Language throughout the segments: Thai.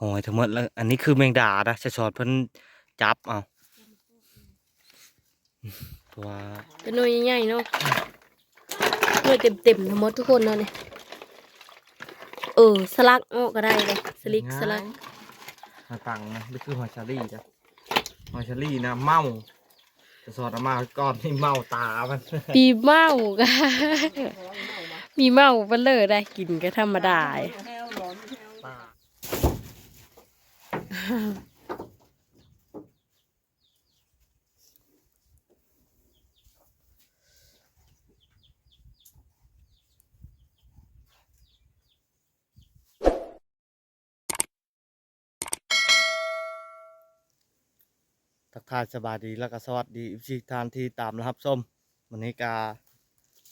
หอยทั้งหมดแล้วอันนี้คือแมงดานะจะสอดเพิ่นจับเอาเพราะว่าเป็นหน่วยใหญ่ๆเนาะหน่วยเต็มๆทั้งหมดทุกคนเนาะเนี่ยเออสลักออกก็ได้เลยสลิกสลักหาตังนะนี่คือหอยชาลี่จ้ะหอยชาลี่นะเมาจะสอดออกมาก่อนที่เมาตามันปีเมาก็มีเมาเบลเลอได้กินก็ธรรมดา ตา ทักทายสบายดีแล้วก็สวัสดีอีกทีทานที่ตามนะครับส้มวันนี้กา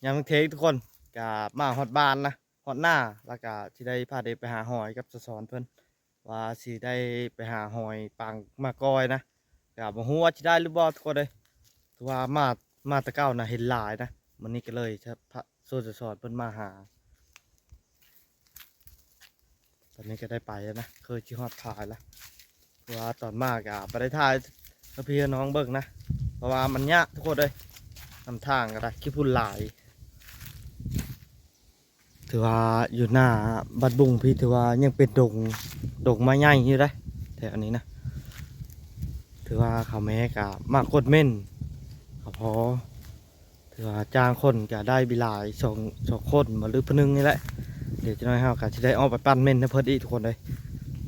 ยังเทคทุกคนกามาฮอดบ้านนะฮอดหน้าแล้วก็ที่ได้พาเด็กไปหาหอยกับสะสอนเพิ่อน ว่าสิได้ไปหาหอยปังมาก้อยนะกาบ่ฮู้ว่าสิได้หรือบ่ทุกคนเลยถือว่ามามาตะเก้านะเห็นหลายนะวันนี้ก็เลยจะพระโซสะสอนเพิ่นมาหา ตอนนี้ก็ได้ไปแล้วนะเคยที่ฮอดถ่ายแล้วว่าตอนมากอะไปได้ถ่ายก็พี่น้องเบิ่งนะเพราะว่ามันยากทุกคนเลยนำทางก็ได้ขี้พุ่นหลาย ถือว่าอยู่หน้าบัดบุงพี่ถือว่ายังเป็นดงดงไม้ใหญ่อยู่ได้แถวนี้นะถือว่าเขาแม้กะมากดเม่นเขาพอถือว่าจ้างคนก็ได้บิลายสองสองคนมาหรือพนึงนี่แหละเดี๋ยวจะน้อยเฮาก็จะได้ออกไปปั้นเม่นนะเพิ่นอีกทุกคนเลย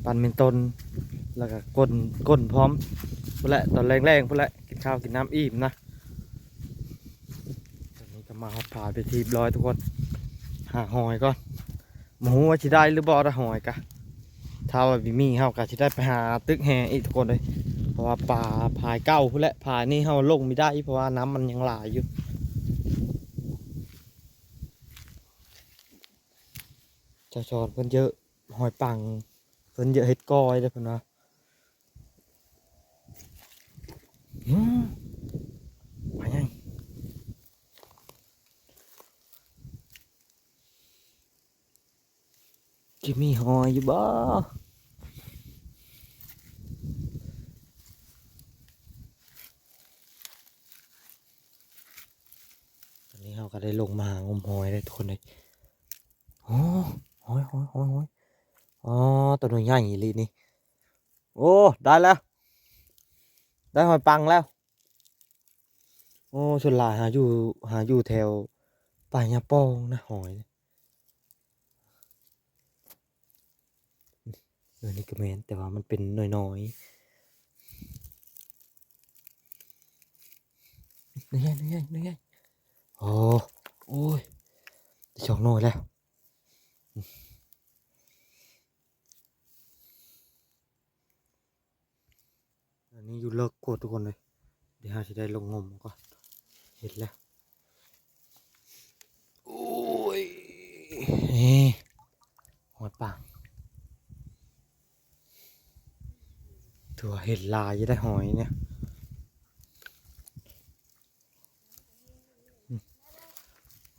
ปั้นเม่นต้นแล้วก็ก้นก้นพร้อมพุ่นแหละตอนแรงๆพุ่นแหละกินข้าวกินน้ำอิ่มนะตอนนี้ก็มาฮอดผาไปทีบร้อยทุกคน หาหอยก่อนมาหูว่าสิได้หรือบ่ได้หอยกะถ้าว่าบิมีเฮากะสิได้ไปหาตึกแฮอีกทุกคนเลยเพราะว่าป่าผายเก้าพุ่นแหละผายนี่เฮาลงไม่ได้เพราะว่าน้ำมันยังหลายอยู่จะชอนเพิ่นเยอะหอยปังเพิ่นเยอะเฮ็ดก้อยเด้เพิ่นว่า อืมไปยัง จะมีหอยอยู่บ่ตอนนี้เราก็ได้ลงมาหางมหอยเลยทุกคนเลยโอ้หอยหอยหอยหอยอ๋อตัวหน่ยใหญ่อีลีนี่ โอ้ ได้แล้ว ได้หอยปังแล้ว โอ้ส่วนหลายหาอยู่หาอยู่แถวป่ายาปองนะหอย เนี่ยเออนี่ก็แมนแต่ว่ามันเป็นน้อยๆนี่ไงนี่ไงนี่ไงโอ้โอ้ยได้สองน่อยแล้วอันนี้อยู่เลิกโกดทุกคนเลย เดี๋ยวเราจะได้ลงงมก่อนเห็นแล้วโอ้ยนี่หอยปาง ถือว่าเห็ดลายจะได้หอยเนี่ยอืม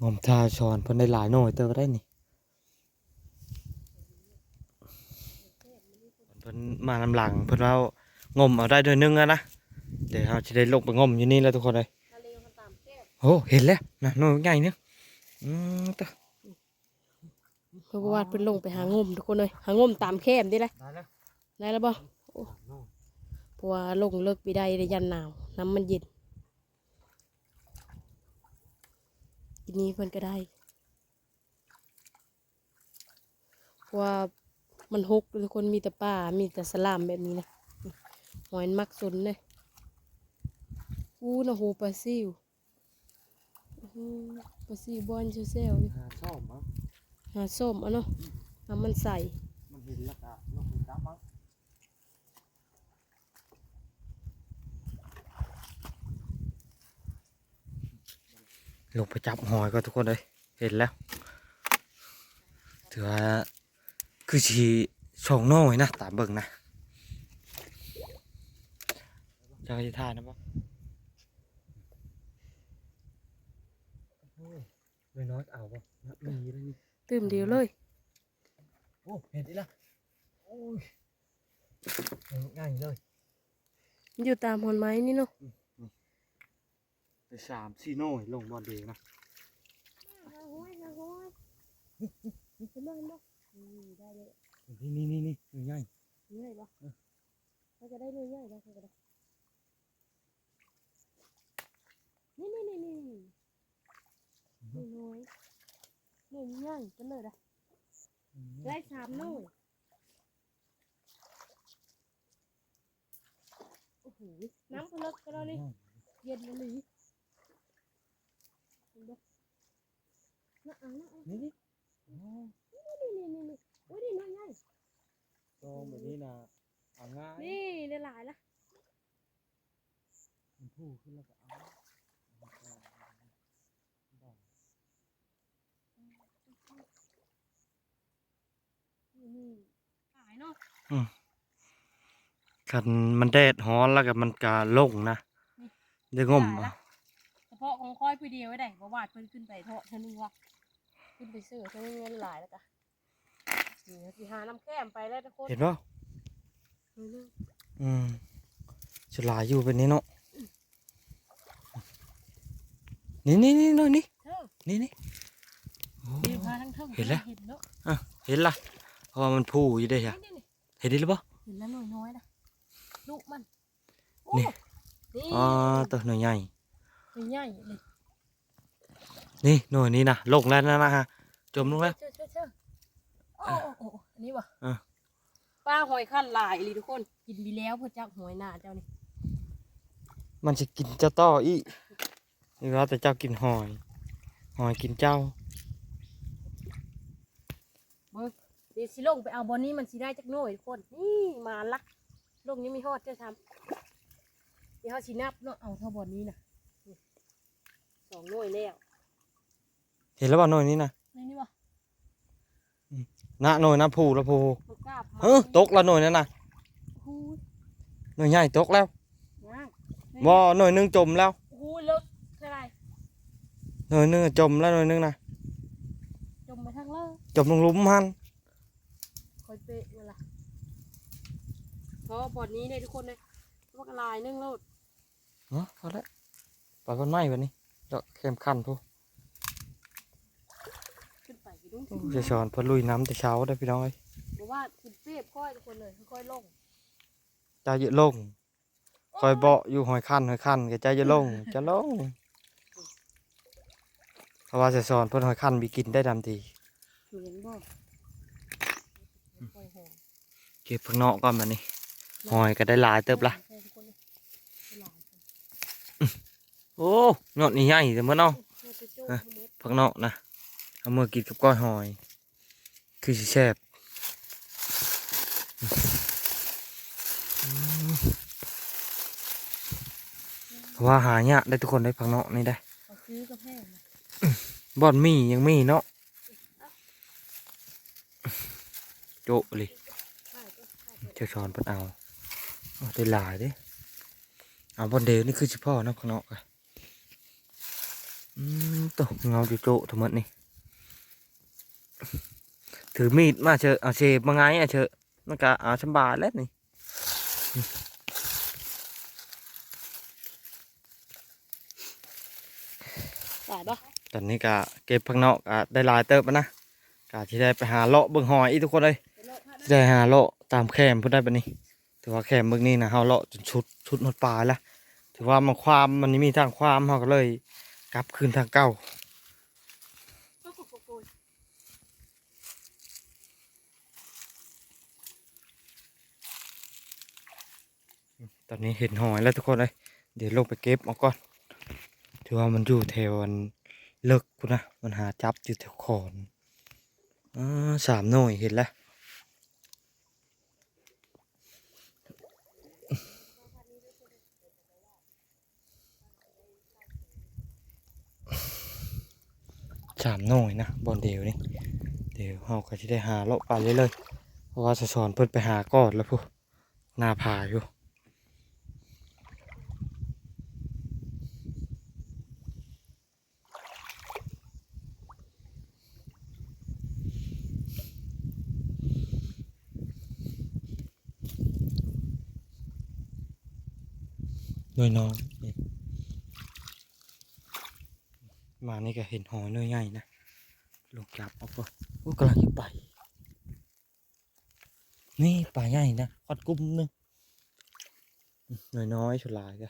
งมทาชอนเพิ่นได้หลายหน่อยเติมได้นี่เพิ่นมาลำหลังเพิ่นเอางมเอาได้ด้วยนึงอะนะเดี๋ยวเราจะได้ลงไปงมอยู่นี่แล้วทุกคนเลยโอ้เห็นแล้วนะหน่อยใหญ่เนี่ยอืมตะเพราะว่าเป็นลงไปหางมทุกคนเลยหางมตามแคมได้เลยได้แล้วได้แล้วบ่เพ ราะว่าลงเลิกไปได้ในยันหนาว น้ำมันเย็นทีนี้เพิ่นก็ได้เพราะว่ามันหกทุกคนมีแต่ป่ามีแต่สลามแบบนี้นะหอยมักสนเลยอู้นะโหปลาซิวอื้อหือปลาซิวบอนเซลๆอยู่หาชอบมั้งหาส้มเอะเนาะน้ำมันใส่มันเห็นแล้วก็ลงไปจับมั้ง ลงไปจับหอยก็ทุกคนเลยเห็นแล้วถือว่าคือชีสองน้อยนะตามเบิ่งนะเจะจะทานนะปะไม่น้อยเอาปะมีแล้วนี่ตื่มเดียวเลยโอ้เห็นดิละโอ้ยง่ายเลยมันอยู่ตามหอนไม้นี่เนาะไป สามสี่โน่ยลงบอลเดียวนะนี่นี่นี่นี่ง่ายง่ายปะเขาจะได้เรื่อยๆได้เขาจะได้นี่นี่นี่นี่นี่น้อยหนึ่งง่ายกันเลยนะได้สามหน่อยโอ้โหน้ำพลึกกันแล้วนี่เย็นเลยเห็นปะ น่าอ่านน่าอ่านนี่นี่นี่นี่นี่นี่โอ้ยนี่น้อยง่ายตรงแบบนี้นะเอาง่ายนี่ได้หลายละมันพูขึ้นแล้วก็เอานี่หลายเนาะคันมันแดดฮ้อนแล้วก็มันกาลงนะเดี๋ยวงมหลายเอาละเฉพาะของค่อยไปเดียวไว้ได้เพราะว่าเพิ่นขึ้นไปเทาะเท่านึงว่า ขึ้นไปซื้อเท่านึงเงินหลายแล้วกะนี่สิหาน้ำแก้มไปแล้วทุกคนเห็นป่ะเร็วอืมฉลายอยู่เป็นนี้เนาะนี่นี่นี่หน่อยนี่ๆเธอนี่นี่โอ้เดี๋ยวพาทั้งเทิงเห็นแล้วเห็นแล้วอะเห็นละเพราะว่ามันพูอยู่ได้ฮะนี่นี่เห็นได้หรือเปล่าเห็นแล้วน้อยน้อยๆนะลูกมันโอ้นี่นี่อ๋อตัวหน่อยใหญ่ตัวใหญ่เลย นี่หน่อยนี้นะลงแล้วนะนะฮะจมลงแล้ว เชื่อเชื่อเชื่อโอ้โอ้โอ้อันนี้วะอะ ป้าหอยขั้นหลายเลยทุกคน กินไปแล้วเพื่อจักหอยหน้าเจ้านี่มันจะกินเจ้าต่ออีกนี่ว่าแต่เจ้ากินหอย หอยกินเจ้าเบิ้งเดี๋ยวสิลงไปเอาบอลนี้มันสิได้จักหน่อยทุกคน นี่มาลักลงนี้มีฮอดเจ้าทำเดี๋ยวเขาสินับเนาะเอาเท่าบอลนี้นะนี่สองหน่วยแล้วเห็นแล้วป่ะหน่อยนี้นะนี่นี่วะนะหน่อยนะพูแล้วพูมันกล้าบเฮ้ยตกแล้วหน่อยนั่นนะหูยหน่อยใหญ่ตกแล้วย่างบ่หน่อยหนึงจมแล้วหูยเลิกเท่าไหรหน่อยหนึงจมแล้วหน่อยหนึงนะจมไปทางเลิกจมลงหลุมหันคอยเปะเวลาเพราะบอลนี้เนี่ยทุกคนเลยว่ากระลายนึ่งโลด เนาะพอแล้วปล่อยมันไหม้แบบนี้แล้วเข้มขันพูขึ้นไปกี่ดุ้ง จะสอนเพอลุยน้ำแต่เช้าได้อพี่น้อยบอกว่าขึ้นเปียบค่อยทุกคนเลยค่อยๆลงใจเยอะลงคอยเบาะอยู่หอยคันหอยคันก็ใจเยอะลงจะลงเพราะว่าจะสอนเพิ่นหอยคันมีกินได้ดำดีเหมือนบ่ค่อยหอมเก็บข้างนอกก่อนมานี่หอยก็ได้หลายเติบละใช่ทุกคนเลยได้หลายคนโอ้ยอดนี่ใหญ่แต่เมื่อเนาะเราจะโจ้อะทั้งหมดข้างนอกนะ เอามือกินกับก้อยหอย คือสิแซ่บว่าหายากได้ทุกคนได้พังนอกนี่ได้เขาซื้อกาแฟมาบอนมียังมีเนาะโจเลยใช่ก็ใช่เจ้าชอนเพิ่นเอาได้หลายเด้เอาบอนเดียวนี่คือเฉพาะนะข้างนอกอะอืมตกเงาโจะโจะทั้งหมดนี่ ถือมีดมาเชอะเอาเชฟมาไงอะเชอะมันก็เอาสำบายแล้วนี่หลายปะตอนนี้ก็เก็บข้างนอกก็ได้หลายเติบแล้วนะก็ที่ได้ไปหาเลาะเบิ่งหอยอีกทุกคนเลยเดี๋ยวเราพาสิได้หาเลาะตามแคมเพิ่นได้ปะนี่ถือว่าแคมเบิ่งนี่นะเฮาเลาะจนชุดชุดหมดปลายแล้วถือว่ามันความมันนี่มีทางความเฮาก็เลย กลับคืนทางเก่า โอ้โหโอ้โห ต อนนี้เห็นหอยแล้วทุกคนเลย เดี๋ยวลงไปเก็บเอาก่อนถือว่ามันอยู่แถวอันเลิกพุ่นะ มันหาจับอยู่แถวขอนอ่าสามหน่วยเห็นแล้วสามหน่วยนะบอลเดียวนี่เดี๋ยวเฮาก็จะได้หาเลาะไปเรื่อยๆเพราะว่าจะสอนเพิ่นไปหาก่อนแล้วพวกหน้าผาอยู่ น้อยน้อยนี่มานี่ก็เห็นหอยน้อยใหญ่นะลงจับเอาก่อนโอ้กำลังจะไป นี่ปลาใหญ่นะขอดกุ้มหนึงน้อยน้อยๆชุลายก็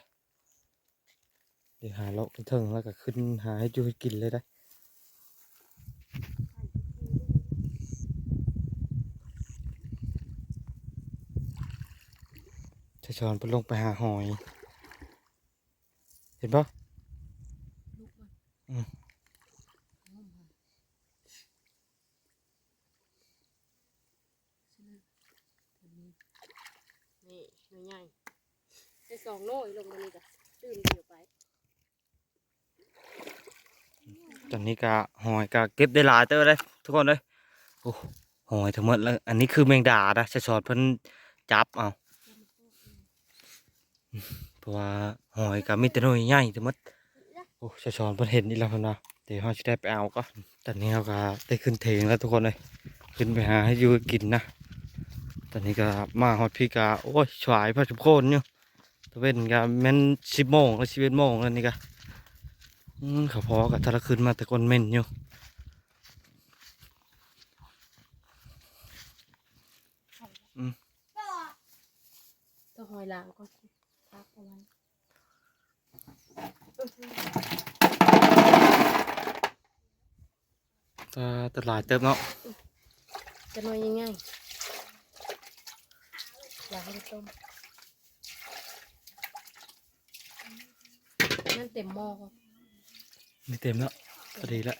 เดี๋ยวหาเลาะเถิงแล้วก็ขึ้นหาให้จูให้กินเลยได้จะชอนไปลงไปหาหอย เห็นปะลูกมันอืมนี่หน่วยใหญ่ได้สองโลยลงมานี่จ้ะตื่นเดียวไป ตอนนี้ก็หอยก็เก็บได้หลายเตอเลยทุกคนเลยโอ้หอยทั้งหมดแล้ว อันนี้คือแมงดานะจะชอนเพิ่นจับเอา เพราะว่าหอยก็มีแต่น่วยใหญ่ทั้งหมดโอ้จะชอนเพิ่นเห็นนี่แล้วเพิ่นนะเดี๋ยวเราจะได้ไปเอาก็ตอนนี้เราก็ได้ขึ้นเทงแล้วทุกคนเลยขึ้นไปหาให้ยูกินนะตอนนี้ก็มาฮอดพี่กาโอ้ยฉวายพระชุมโคนอยู่ตะเวนก็แม่นสิบโมงแล้วสิบเอ็ดโมงแล้วนี่ก็เขาพอกับทะละคืนมาแต่คนเม่นอยู่ต้องหอยลางก็พักเอาไว้ ตาตลาดเติมเนาะจะหน่อยง่ายๆอยากให้ต้มนั่นเต็มหม้อก็ไม่เต็มแล้วพอดีละ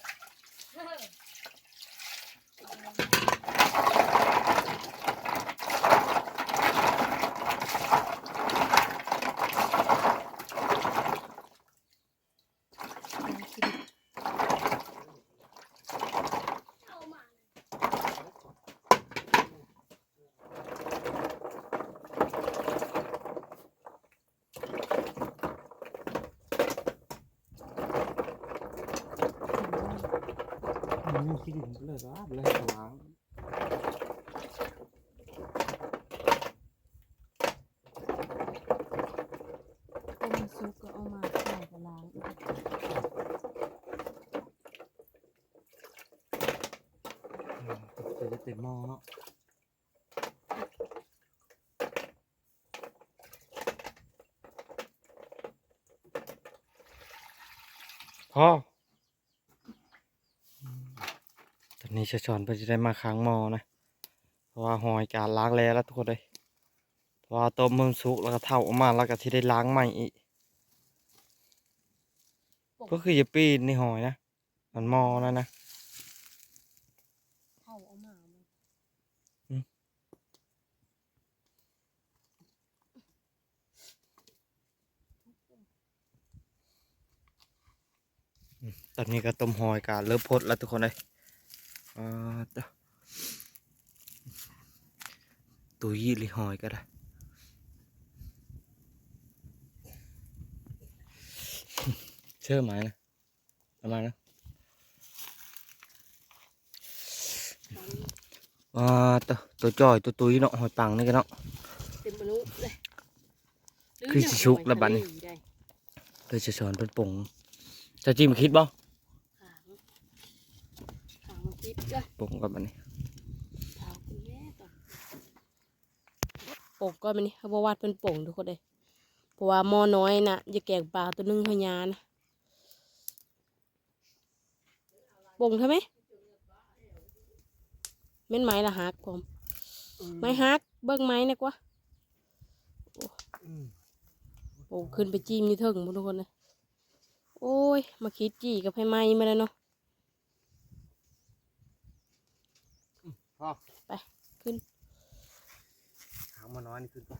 มัน คิดถึงเลยว่าเลยล้างต้ นนี้ชะชอนเพื่อจะได้มาค้างหม้อนะ เพราะว่าหอยการล้างแล้วแล้วทุกคนเลยเพราะว่าต้มมันสุกแล้วก็เท่าออกมาแล้วก็ที่ได้ล้างใหม่อีก ก็คืออย่าปีนในหอยนะ มันหม้อนั่นนะเข้าเอามาไหมอืมตอนนี้ก็ต้มหอยการเริ่มพดแล้วทุกคนเลย อ่าเด้อตุยหรือหอยก็ได้เชื่อไหมนะประมาณนะอ่าตัวตัวจอยตัวตุยเนาะหอยปังนี่กันเนาะเต็มมนุษย์เลยคือสิชุกแล้วบัดนี้ได้เลยจะสอนเป็นป่งจะจิ้มคิดบ่ ขางขางมันคิดเลย ป่งกับมันนี่เท้าคุณแม่ก่อนโป่งก็มันนี่เขาบอกว่าเป็นโป่งทุกคนเลยเพราะว่าหม้อน้อยน่ะอย่าแกงปลาตัวนึงพยานะโป่งใช่ไหมเม่นไม้ละหักผมไม้หักเบิ้งไม้นะกว่าโอ้ขึ้นไปจิ้มนี่เถิงหมดทุกคนเลยโอ้ย มาคิดจี้กับให้ไม้มาแล้วเนาะ พ่อไปขึ้นหางมาน้อยนี่ขึ้นป่ะ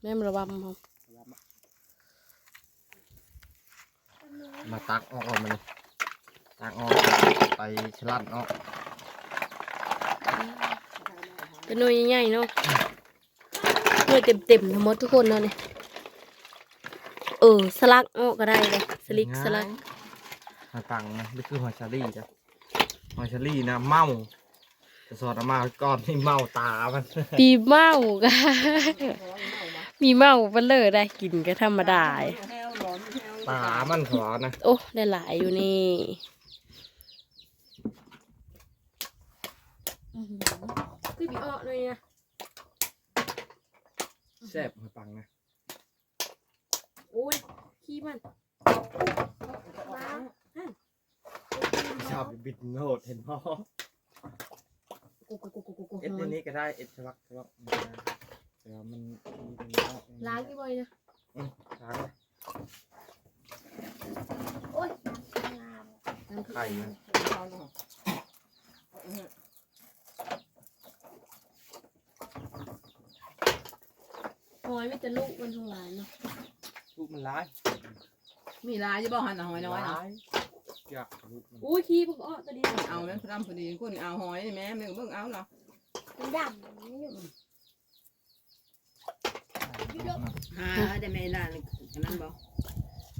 แม่มระวังเขามาตักออกเอามันนี่ตักออกไปฉลัดออกเป็นหน่วยใหญ่ๆเนาะหน่วยเต็มๆทั้งหมดทุกคนเนาะเนี่ยเออสลักออกก็ได้เลยสลิกสลักหอยปังนะนี่คือหอยชาลี่จ้ะ หอยชาลี่นะเมาจะสอดออกมาก่อนที่เมาตามันปีเมาก็มีเมาเปนเลยได้กินก็ธรรมดาตามันขอนะโอ้ได้หลายอยู่นี่คือบีอ้อเลยนะแซ่บให้ปังนะโอ้ยขี้มัน ชอบบิดโงดเห็นพ่อกูกูกูกูกูกูเอ็ดอันนี้ก็ได้เอ็ดฉลักฉลักมันได้แต่ว่ามันมีเป็นรอบล้างกี่บ่อยนะอืมล้างเลยล้างไข่มันหอยไม่จะลูกมันทั้งหลายเนาะลูกมันร้าย มีลายจะบอกหันหอยน้อยนะร้าย อยากลูกมันอุ้ยขี้พวกอ้อตัวเดียวเอาแม่พอดำพอดีคนเอาหอยนี่แม่มึงเบิ่งเอาเนาะหาแต่แม่นางอันนั้นบอก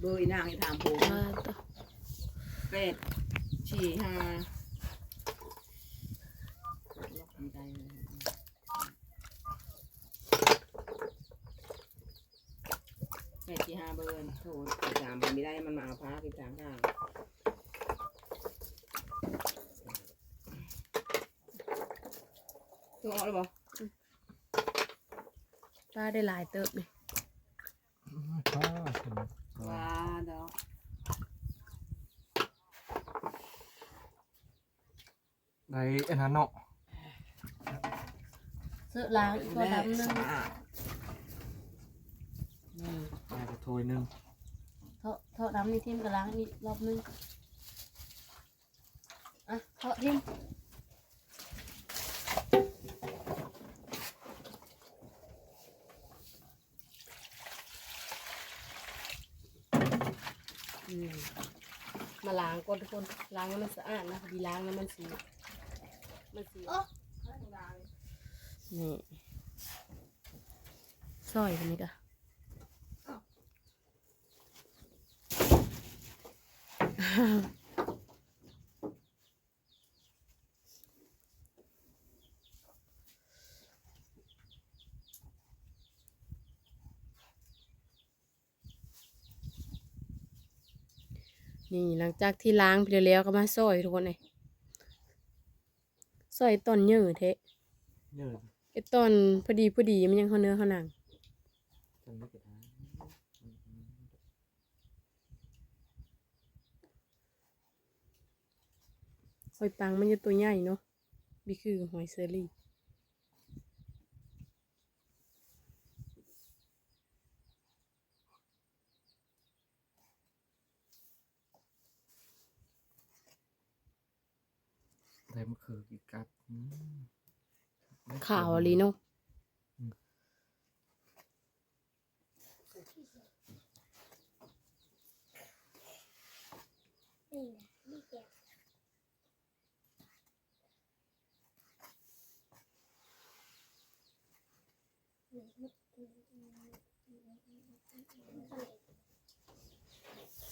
เบอร์อีนางให้ถามผมมาต่อเป็ดฉี่หาแม่ฉี่หาเบอร์โทรติดตามผมไม่ได้มันมาเอาพาติดตามทาง ตัวออกหรือเปล่าป้าได้หลายเติบเลยว้าเดี๋ยวได้อันนั้นเนาะเสื้อล้างอีกตัวดำหนึงได้กระโถยหนึงเทาะเทาะดำนี่ทิมกับล้างนี่รอบหนึงอะเทาะทิมอืมมาล้าง ก่อนทุกคนล้างให้มันสะอาดนะพอดีล้างแล้วมันสีมันสีนี่ซอยตรงนี้กะ นี่หลังจากที่ล้างไปแล้วก็มาซอยทุกคนเลยซอยตอนเยื่อเทะเยอไอตอนพอดีพอดีมันยังเขาเนื้อเขาหนังจนไม่เกิดนะหอยปังมันจะตัวใหญ่เนาะนี่คือหอยเซอรี่ ได้มะ เขือกีกัดอืมขาวลีเนาะ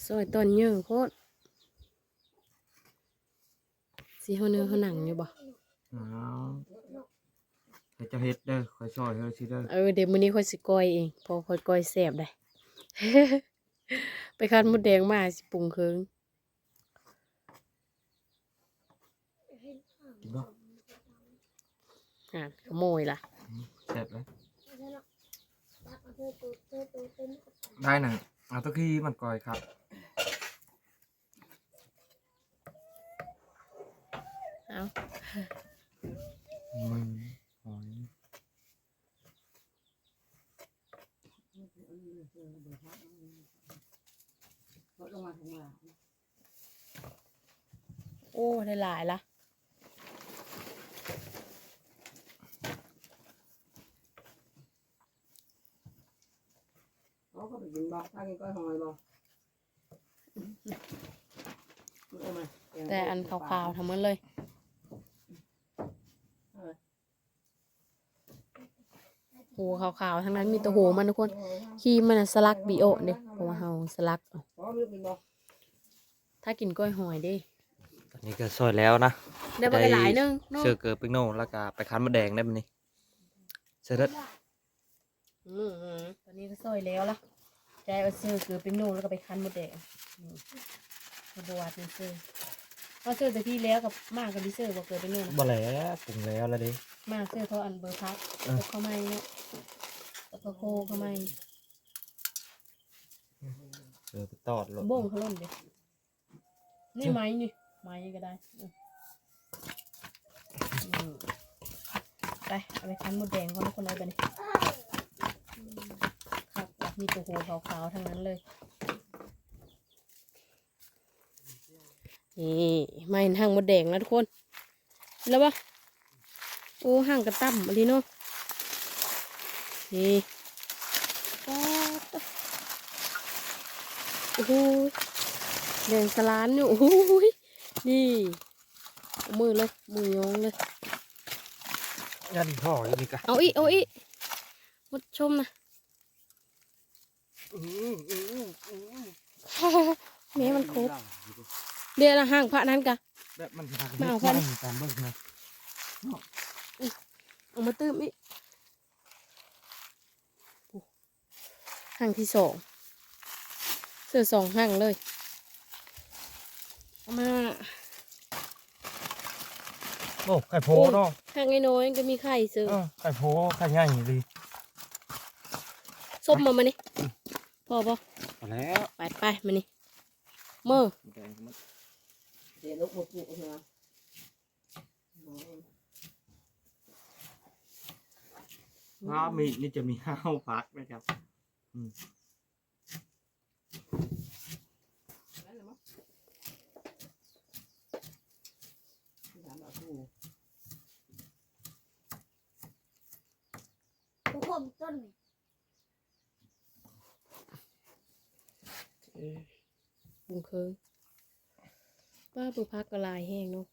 ซอยตอนเยอะโคตร สีเขาเนื้อเขาหนังอยู่บ่อ้าวเดี๋ยวจะเฮ็ดเด้อคอยซอยเฮ้ยสิเด้อเออเดี๋ยวมื้อนี้ค่อยสิก้อยเองเพอค่อยก้อยแซ่บได้ ไปคัดมดแดงมาสิปรุงเคืองกินบ่อะขโมยล่ะแซ่บเลยได้หนังเอาตะกี้มันก่อยครับ เอา มือหอย ลดลงมาถึงมา โอ้ได้หลายละ เขาก็ไปกินบ่ถ้ากินก้อยหอยบ่เอามา แต่อัน ขาวๆทำมันเลยโหขาวๆทั้งนั้นมีแตัวโหมันทุกคนครีมมันน่ะสลักบีโอเด้เพราะว่าเฮาสลักเอาพร้อมหรือกินบ่ถ้ากินกล้อยหอยเด้กระนี่ก็ซอยแล้วนะได้บ่ได้หลายหนึงเนาะเชื่อเกิดปิกโน่แล้วก็ไปคั้นมะแดงได้บัดนี้เสร็จแล้วอืมอืมตอนนี้ก็ซอยแล้วล่ะใจเอาซื้อเกลือเป็นนูแล้วก็ไปคั้นหมดแดงอืมกระบวดนี่ซื้อ เอาซื้อแต่ที่แล้วกับมากกับดิเซอร์บอกเกลือเป็นนูนะบ่แล้วปรุงแล้วแล้วดิมากซื้อเขาอันเบอร์พักเออแล้วเข้าไม่เนี่ยแล้วก็โคเข้าไม่เออไปตอดรถโบ่งเขาล่นดินี่ไม้นี่ไม้ก็ได้เอออืมไปเอาไปคั้นหมดแดงก่อนทุกคนเอาไปนี่อืมครับมีตัวโหขาวๆทั้งนั้นเลย นี่มาเห็นห่างมดแดงแล้วทุกคน แล้วปะโอ้ห่างกระตั้มอะไรเนาะนี่ป๊าดโอ้โหแดงสลานอยู่โอ้โหนี่เอามือเลยมือยองเลยยันพ่ออยู่นี่กะเอาอีกเอาอีกมดชมนะแม่มันครบ เดี๋ยวนะห่างพระนั้นกะ แบบมันมาเอาพัน ตามเบิ่งนะเอามาตื้มอีกโอ้ห่างที่สองเสื้อสองห่างเลย เอามาโอ้ไข่โพเนาะห่างไอ้น้อยก็มีไข่เสือเออไข่โพไข่ใหญ่ดีส้มมามานี่พอปะพอแล้ว ไปไปมานี่เมื่อเดี๋ ยวลูกบุกบุกเหรออ้าวมีนี่จะมีห้าวพักนะครับนั่นแหละมั้งถามแบบกูทุกคนต้นบุงเคิง ป้าปูพักก็ลายแห้งเนาะ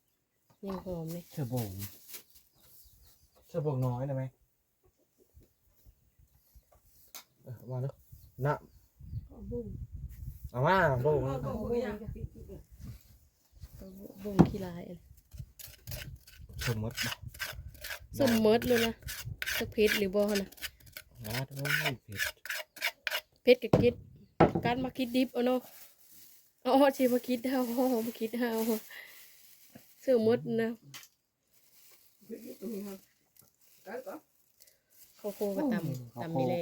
ยังหอมเลยเชื่อโบงเชื่อโบงน้อยได้ไหมเออมาเด้อนะบุ้งเอามาโบงบุ้งขี้ลายอันสมมติสมมติเลยนะสักเพชรหรือบ่นะนะเด้อเผ็ดเพชรกับคิดการมาคิดดิบเอาเนาะ เอาเอาชีมาคิดเฮาเอามาคิดเฮาเสื้อมดนะ cái có ข้าวโพดก็ตำตำนี่แหละ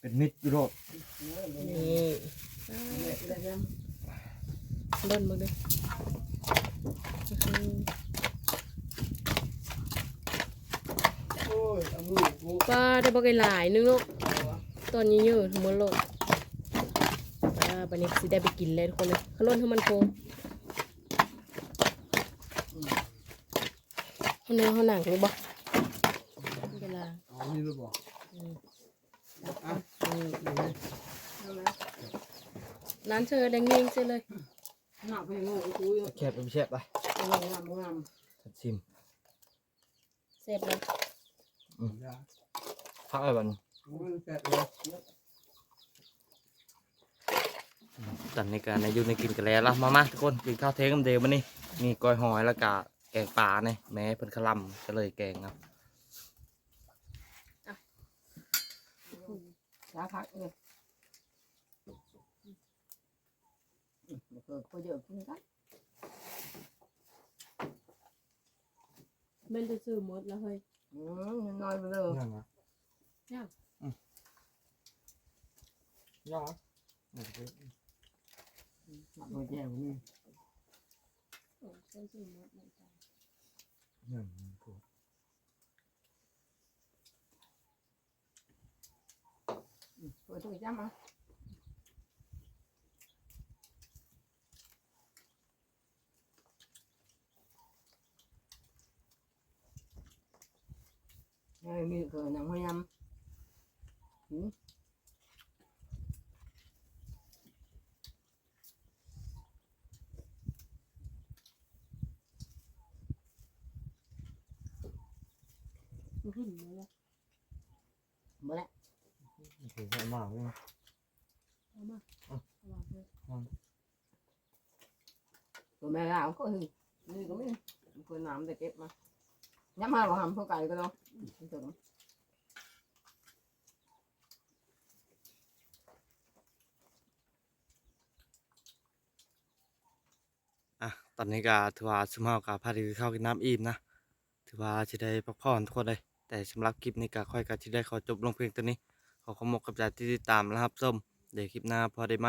เป็นมิดอยู่โลดนี่ mẹ ra ra เล่นมาเลยอื้อหือ ôi ông ngủ ngủ ป้าได้บอกไอ้หลายนึงเนาะตอนนี้เยอะทั้งหมดโลดป้า บันนี้สิได้ไปกินเลยทุกคนเลยขลุ่นให้มันโคเขาเนื้อเขาหนังเลยบ่เวลา ông như nó bỏ อืม à ừ, được rồi. Đâu này? ร้านเธอแดงเงี้ยงเสียเลย nào phải ngủ cái túi rồi. แคบไปแคบไป ngồi làm ngồi làm ชิมเสร็จเลย ra พักไอ้บัน Ôi, kẹt rồi. ตอนนี้การในอยู่ในกินกันแล้วละมามาทุกคนกินข้าวเทงกันเดียวมานี่มีก้อยหอยแล้วก็แกงปลาเนี่ยแม่เพิ่นขะหลำก็เลยแกงครับ Giá khác rồi. Ừ, được rồi, có giờ không cắt. แม่นจะซื้อหมดแล้วเฮ้ย Ừ, nhưng nói bây giờ ยังไงยังยัง mặc đồ chèo của mình โอ้ฉันซื้อหมดเหมือนกันยัง Ừ, rồi tôi chăm mà Đây, mình cửa nằm hơi nhầm Ừ. มัน ขึ้นมาแล้วถือว่ามากเลยนะเอามาเอามาเลย rồi mẹ làm có gì นี่ก็ไม่คยน้ำแต่เก็บมาย้ำมาเราทำพวกไก่ก็เนาะถึงอะตอนนี้ก็ถือว่าสมเฮากับพาดีเข้ากินน้ำอิ่มนะถือว่าสิได้พักผ่อนทุกคนเลย แต่สำหรับคลิปนี้ก็ค่อยการที่ได้ขอจบลงเพียงตัวนี้ ขอขอบคุณกับใจที่ติดตามและรับชมเดี๋ยวคลิปหน้าพอได้ไหม